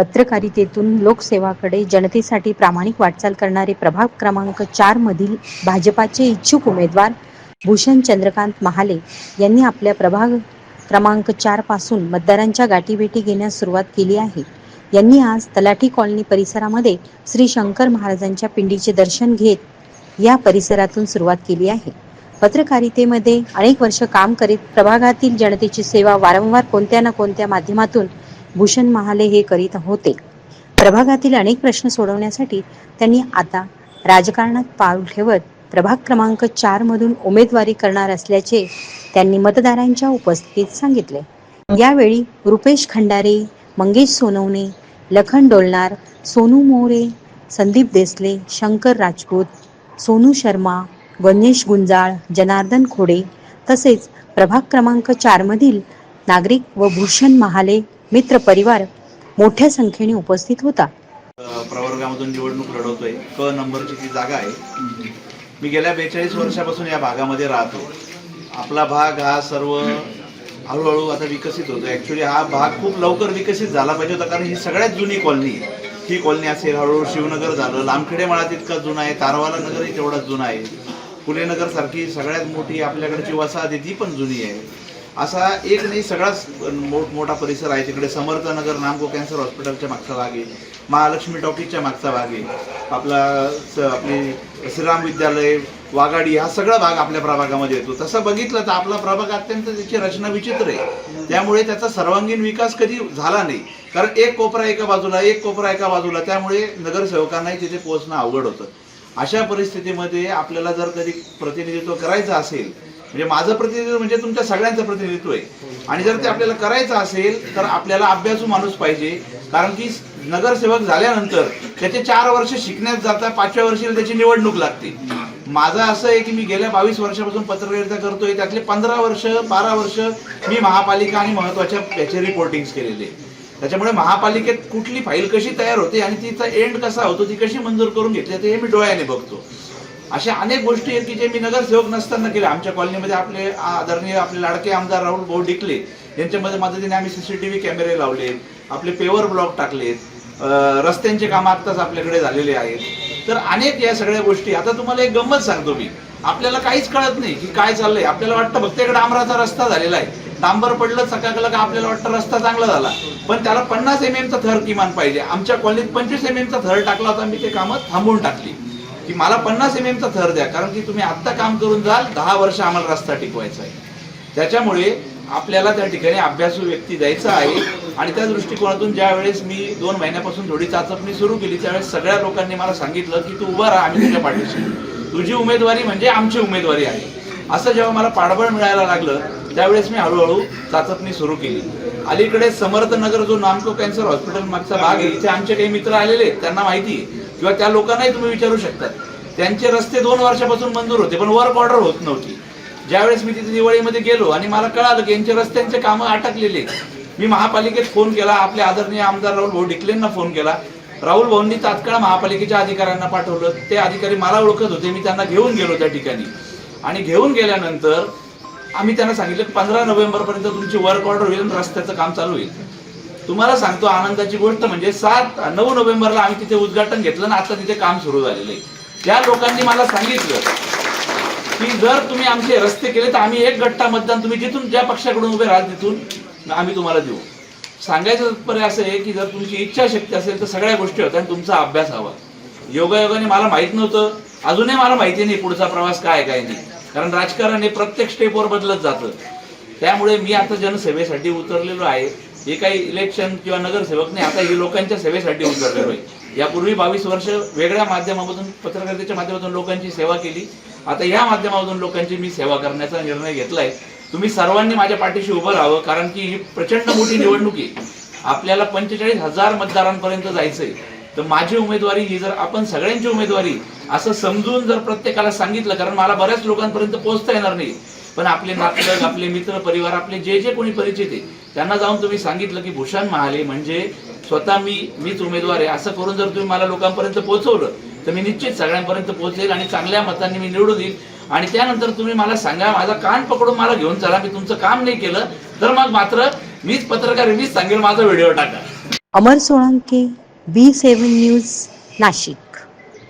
पत्रकारितेतून लोकसेवाकडे जनतेसाठी प्रामाणिक वाटचाल करणारे प्रभाग क्रमांक चार मधील भाजपाचे इच्छुक उमेदवार भूषण चंद्रकांत महाले यांनी आपल्या प्रभाग क्रमांक चारपासून मतदारांच्या गाठीभेटी घेण्यास सुरुवात केली आहे. यांनी आज तलाठी कॉलनी परिसरामध्ये श्री शंकर महाराजांच्या पिंडीचे दर्शन घेत या परिसरातून सुरुवात केली आहे. पत्रकारितेमध्ये अनेक वर्ष काम करीत प्रभागातील जनतेची सेवा वारंवार कोणत्या ना कोणत्या माध्यमातून भूषण महाले हे करीत होते. प्रभागातील अनेक प्रश्न सोडवण्यासाठी त्यांनी आता राजकारणात पाऊल ठेवत प्रभाग क्रमांक चार मधून उमेदवारी करणार असल्याचे त्यांनी मतदारांच्या उपस्थितीत सांगितले. यावेळी रुपेश खंडारे मंगेश सोनवणे लखन डोलणार सोनू मोरे संदीप देसले शंकर राजपूत सोनू शर्मा गणेश गुंजाळ जनार्दन खोडे तसेच प्रभाग क्रमांक चार मधील नागरिक व भूषण महाले मित्र परिवार मोठ्या संख्येने उपस्थित होता. प्रवर्गामधून निवडणूक लढवतोय. क नंबरची ती जागा आहे. मी गेल्या बेचाळीस वर्षापासून या भागामध्ये राहतो. आपला भाग हा सर्व हळूहळू आता विकसित होतो. ॲक्च्युली हा भाग खूप लवकर विकसित झाला पाहिजे होता. कारण ही सगळ्यात जुनी कॉलनी आहे. ही कॉलनी असेल हळूहळू शिवनगर झालं. लामखेडे मळा तितका जुना आहे. तारवाला नगरही तेवढाच जुना आहे. फुले सारखी सगळ्यात मोठी आपल्याकडची वसाहत आहे ती पण जुनी आहे. असा एक नाही सगळाच मोठ मोठा परिसर आहे तिकडे. समर्थनगर नामको कॅन्सर हॉस्पिटलच्या मागचा भाग आहे. महालक्ष्मी टॉकीजच्या मागचा भाग आहे. आपला स- आपली श्रीराम विद्यालय वाघाडी हा सगळा भाग आपल्या प्रभागामध्ये येतो. तसं बघितलं तर आपला प्रभाग अत्यंत त्याची रचना विचित्र आहे. त्यामुळे त्याचा सर्वांगीण विकास कधी झाला नाही. कारण एक कोपरा एका बाजूला एक कोपरा एका बाजूला त्यामुळे नगरसेवकांनाही तिथे पोहोचणं अवघड होतं. अशा परिस्थितीमध्ये आपल्याला जर कधी प्रतिनिधित्व करायचं असेल म्हणजे माझं प्रतिनिधित्व म्हणजे तुमच्या सगळ्यांचं प्रतिनिधित्व आहे. आणि जर ते आपल्याला करायचं असेल तर आपल्याला अभ्यासू माणूस पाहिजे. कारण की नगरसेवक झाल्यानंतर त्याचे चार वर्ष शिकण्यात जाता पाचव्या वर्षी त्याची निवडणूक लागते. माझं असं आहे की मी गेल्या बावीस वर्षापासून पत्रकारिता करतोय त्यातले पंधरा वर्ष बारा वर्ष मी महापालिका आणि महत्त्वाच्या याचे रिपोर्टिंग्स केलेले त्याच्यामुळे महापालिकेत कुठली फाईल कशी तयार होते आणि तिचा एंड कसा होतो ती कशी मंजूर करून घेतली ते हे मी डोळ्याने बघतो. अशा अनेक गोष्टी आहेत की जे मी नगरसेवक नसताना केले आमच्या कॉलनीमध्ये आपले आदरणीय आपले लाडके आमदार राहुल भाऊ डिकले यांच्यामध्ये मदतीने आम्ही सीसीटीव्ही कॅमेरे लावले आपले पेवर ब्लॉक टाकलेत रस्त्यांचे काम आत्ताच आपल्याकडे झालेले आहेत. तर अनेक या सगळ्या गोष्टी. आता तुम्हाला एक गंमत सांगतो मी. आपल्याला काहीच कळत नाही की काय चाललंय. आपल्याला वाटतं फक्त इकडे डांबराचा रस्ता झालेला आहे. डांबर पडलं चकाकलं का आपल्याला वाटतं रस्ता चांगला झाला. पण त्याला पन्नास एम एमचा थर किमान पाहिजे. आमच्या कॉलनीत पंचवीस एम एमचा थर टाकला होता मी ते कामं थांबवून टाकली. की मला पन्नास एम चा थर द्या कारण की तुम्ही आत्ता काम करून जाल दहा वर्ष आम्हाला रस्ता टिकवायचा आहे. त्याच्यामुळे आपल्याला त्या ठिकाणी अभ्यासू व्यक्ती द्यायचा आहे. आणि त्या दृष्टिकोनातून ज्या वेळेस मी दोन महिन्यापासून थोडी चाचपणी सुरू केली त्यावेळेस सगळ्या लोकांनी मला सांगितलं की तू उभा राहा आम्ही तुझ्या पाठीशी. तुझी उमेदवारी म्हणजे आमची उमेदवारी आहे. असं जेव्हा मला पाठबळ मिळायला लागलं त्यावेळेस मी हळूहळू चाचपणी सुरू केली. अलीकडे समर्थनगर जो नामको कॅन्सर हॉस्पिटल मागचा भाग आहे इथे आमचे काही मित्र आलेले आहेत, त्यांना माहिती आहे. किंवा त्या लोकांनाही तुम्ही विचारू शकतात. त्यांचे रस्ते दोन वर्षापासून मंजूर होते पण वर्क ऑर्डर होत नव्हती. ज्यावेळेस मी तिथे दिवाळीमध्ये गेलो आणि मला कळालं की यांचे रस्त्यांचे कामं अटकलेले मी महापालिकेत फोन केला आपले आदरणीय आमदार राहुल भाऊ डिकलेंना फोन केला. राहुल भाऊंनी तात्काळ महापालिकेच्या अधिकाऱ्यांना पाठवलं. ते अधिकारी मला ओळखत होते मी त्यांना घेऊन गेलो त्या ठिकाणी. आणि घेऊन गेल्यानंतर आम्ही त्यांना सांगितलं की पंधरा नोव्हेंबरपर्यंत तुमची वर्क ऑर्डर होईल आणि रस्त्याचं काम चालू होईल. तुम्हाला सांगतो आनंदाची गोष्ट म्हणजे सात नऊ नोव्हेंबरला आम्ही तिथे उद्घाटन घेतलं आणि आता तिथे काम सुरू झालेलं आहे. त्या लोकांनी मला सांगितलं की जर तुम्ही आमचे रस्ते केले तर आम्ही एक गट्टा मतदान तुम्ही जिथून ज्या पक्षाकडून उभे राहाल तिथून आम्ही तुम्हाला देऊ. सांगायचं तात्पर्य असं आहे की जर तुमची इच्छाशक्ती असेल तर सगळ्या गोष्टी होत्या आणि तुमचा अभ्यास हवा. योगायोगाने मला माहीत नव्हतं अजूनही मला माहिती नाही पुढचा प्रवास काय काय नाही. कारण राजकारण हे प्रत्येक स्टेपवर बदलत जातं. त्यामुळे मी आता जनसेवेसाठी उतरलेलो आहे. हे काही इलेक्शन किंवा नगरसेवक नाही आता हे लोकांच्या सेवेसाठी उतरलेलो आहे यापूर्वी बावीस वर्ष वेगळ्या माध्यमामधून पत्रकारितेच्या माध्यमातून लोकांची सेवा केली. आता या माध्यमातून लोकांची मी सेवा करण्याचा निर्णय घेतलाय. तुम्ही सर्वांनी माझ्या पाठीशी उभं राहावं कारण की ही प्रचंड मोठी निवडणूक आहे. आपल्याला पंचेचाळीस हजार मतदारांपर्यंत जायचंय. तर माझी उमेदवारी ही जर आपण सगळ्यांची उमेदवारी असं समजून जर प्रत्येकाला सांगितलं कारण मला बऱ्याच लोकांपर्यंत पोहोचता येणार नाही पण आपले नातलग आपले मित्र परिवार आपले जे जे कोणी परिचित आहे त्यांना जाऊन तुम्ही सांगितलं की भूषण महाले म्हणजे स्वतः मी मीच उमेदवार आहे. असं करून जर तुम्ही मला लोकांपर्यंत पोहोचवलं तर मी निश्चित सगळ्यांपर्यंत पोहोचेल आणि चांगल्या मतांनी मी निवडून येईल. आणि त्यानंतर तुम्ही मला सांगा माझा कान पकडून मला घेऊन चला. मी तुमचं काम नाही केलं तर मग मात्र मीच पत्रकार मीच सांगेल माझा व्हिडिओ टाका. Amar Solanke B seven news Nashik.